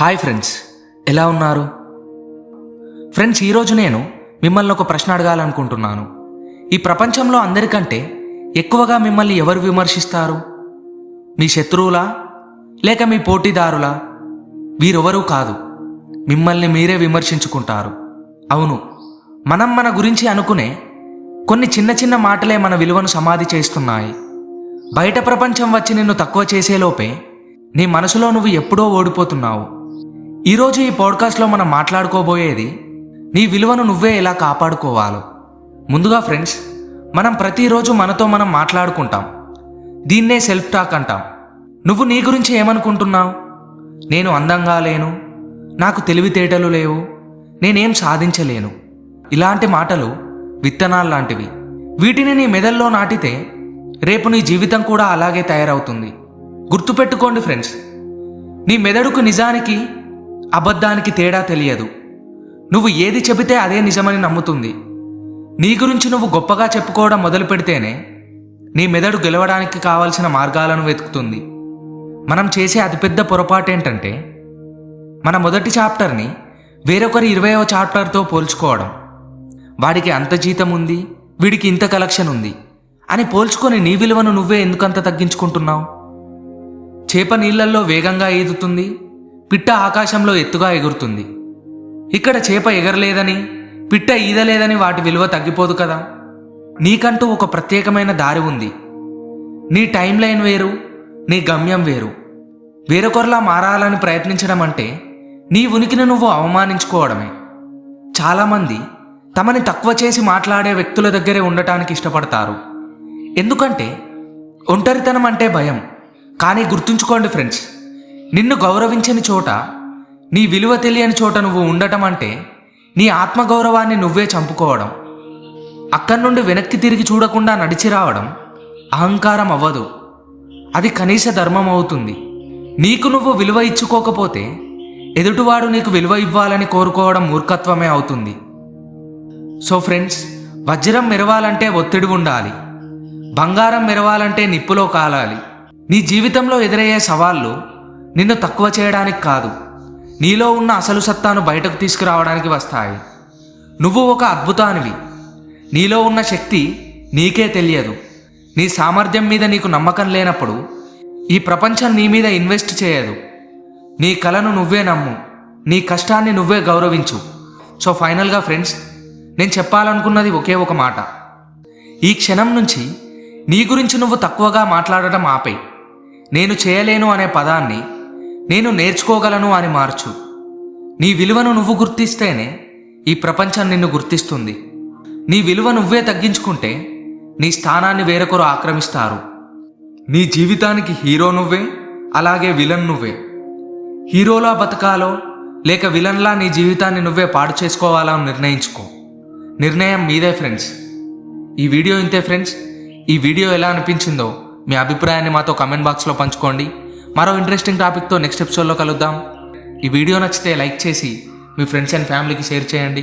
Hi friends ఎలా ఉన్నారు? Friends ఈరోజు నేను మిమ్మల్ని ఒక ప్రశ్న అడగాలనుకుంటున్నాను. ఈ ప్రపంచంలో అందరికంటే ఎక్కువగా మిమ్మల్ని ఎవరు విమర్శిస్తారు? మీ శత్రువులా? లేక మీ పోటీదారులా? వీరెవరూ కాదు. మిమ్మల్ని మీరే విమర్శించుకుంటారు. అవును మనం మన గురించి అనుకునే కొన్ని చిన్న చిన్న మాటలే మన విలువను సమాధి చేస్తున్నాయి. బయట ప్రపంచం వచ్చి నిన్ను తక్కువ చేసేలోపే నీ మనసులో నువ్వు ఎప్పుడో ఓడిపోతున్నావు. ఈరోజు ఈ పాడ్కాస్ట్లో మనం మాట్లాడుకోబోయేది నీ విలువను నువ్వే ఎలా కాపాడుకోవాలో. ముందుగా ఫ్రెండ్స్ మనం ప్రతిరోజు మనతో మనం మాట్లాడుకుంటాం. దీన్నే సెల్ఫ్ టాక్ అంటాం. నువ్వు నీ గురించి ఏమనుకుంటున్నావు? నేను అందంగా లేను నాకు తెలివితేటలు లేవు నేనేం సాధించలేను. ఇలాంటి మాటలు విత్తనాలు లాంటివి. వీటిని నీ మెదల్లో నాటితే రేపు నీ జీవితం కూడా అలాగే తయారవుతుంది. గుర్తుపెట్టుకోండి ఫ్రెండ్స్ నీ మెదడుకు నిజానికి అబద్ధానికి తేడా తెలియదు. నువ్వు ఏది చెబితే అదే నిజమని నమ్ముతుంది. నీ గురించి నువ్వు గొప్పగా చెప్పుకోవడం మొదలు పెడితేనే నీ మెదడు గెలవడానికి కావలసిన మార్గాలను వెతుకుతుంది. మనం చేసే అతిపెద్ద పొరపాటు ఏంటంటే మన మొదటి చాప్టర్ని వేరొకరి ఇరవయవ చాప్టర్తో పోల్చుకోవడం. వాడికి అంత జీతం ఉంది వీడికి ఇంత కలెక్షన్ ఉంది అని పోల్చుకొని నీ విలువను నువ్వే ఎందుకంత తగ్గించుకుంటున్నావు? చేప నీళ్ళల్లో వేగంగా ఈదుతుంది పిట్ట ఆకాశంలో ఎత్తుగా ఎగురుతుంది. ఇక్కడ చేప ఎగరలేదని పిట్ట ఈదలేదని వాటి విలువ తగ్గిపోదు కదా. నీకంటూ ఒక ప్రత్యేకమైన దారి ఉంది. నీ టైం లైన్ వేరు నీ గమ్యం వేరు. వేరొకరిలా మారాలని ప్రయత్నించడం అంటే నీ ఉనికిని నువ్వు అవమానించుకోవడమే. చాలామంది తమని తక్కువ చేసి మాట్లాడే వ్యక్తుల దగ్గరే ఉండటానికి ఇష్టపడతారు. ఎందుకంటే ఒంటరితనం అంటే భయం. కానీ గుర్తుంచుకోండి ఫ్రెండ్స్ నిన్ను గౌరవించని చోట నీ విలువ తెలియని చోట నువ్వు ఉండటం అంటే నీ ఆత్మగౌరవాన్ని నువ్వే చంపుకోవడం. అక్కడి నుండి వెనక్కి తిరిగి చూడకుండా నడిచి రావడం అహంకారం అవ్వదు. అది కనీస ధర్మం అవుతుంది. నీకు నువ్వు విలువ ఇచ్చుకోకపోతే ఎదుటివాడు నీకు విలువ ఇవ్వాలని కోరుకోవడం మూర్ఖత్వమే అవుతుంది. సో ఫ్రెండ్స్ వజ్రం మెరవాలంటే ఒత్తిడి ఉండాలి. బంగారం మెరవాలంటే నిప్పులో కాలాలి. నీ జీవితంలో ఎదురయ్యే సవాళ్ళు నిన్ను తక్కువ చేయడానికి కాదు. నీలో ఉన్న అసలు సత్తాను బయటకు తీసుకురావడానికి వస్తాయి. నువ్వు ఒక అద్భుతానివి. నీలో ఉన్న శక్తి నీకే తెలియదు. నీ సామర్థ్యం మీద నీకు నమ్మకం లేనప్పుడు ఈ ప్రపంచం నీ మీద ఇన్వెస్ట్ చేయదు. నీ కలను నువ్వే నమ్ము. నీ కష్టాన్ని నువ్వే గౌరవించు. సో ఫైనల్గా ఫ్రెండ్స్ నేను చెప్పాలనుకున్నది ఒకే ఒక మాట. ఈ క్షణం నుంచి నీ గురించి నువ్వు తక్కువగా మాట్లాడటం ఆపై. నేను చేయలేను అనే పదాన్ని నేను నేర్చుకోగలను అని మార్చు. నీ విలువను నువ్వు గుర్తిస్తేనే ఈ ప్రపంచం నిన్ను గుర్తిస్తుంది. నీ విలువ నువ్వే తగ్గించుకుంటే నీ స్థానాన్ని వేరొకరు ఆక్రమిస్తారు. నీ జీవితానికి హీరో నువ్వే అలాగే విలన్ నువ్వే. హీరోలా బతకాలో లేక విలన్లా నీ జీవితాన్ని నువ్వే పాడు చేసుకోవాలా నిర్ణయించుకో. నిర్ణయం మీదే ఫ్రెండ్స్. ఈ వీడియో ఇంతే ఫ్రెండ్స్. ఈ వీడియో ఎలా అనిపించిందో మీ అభిప్రాయాన్ని మాతో కమెంట్ బాక్స్లో పంచుకోండి. మరో ఇంట్రెస్టింగ్ టాపిక్తో నెక్స్ట్ ఎపిసోడ్లో కలుద్దాం. ఈ వీడియో నచ్చితే లైక్ చేసి మీ ఫ్రెండ్స్ అండ్ ఫ్యామిలీకి షేర్ చేయండి.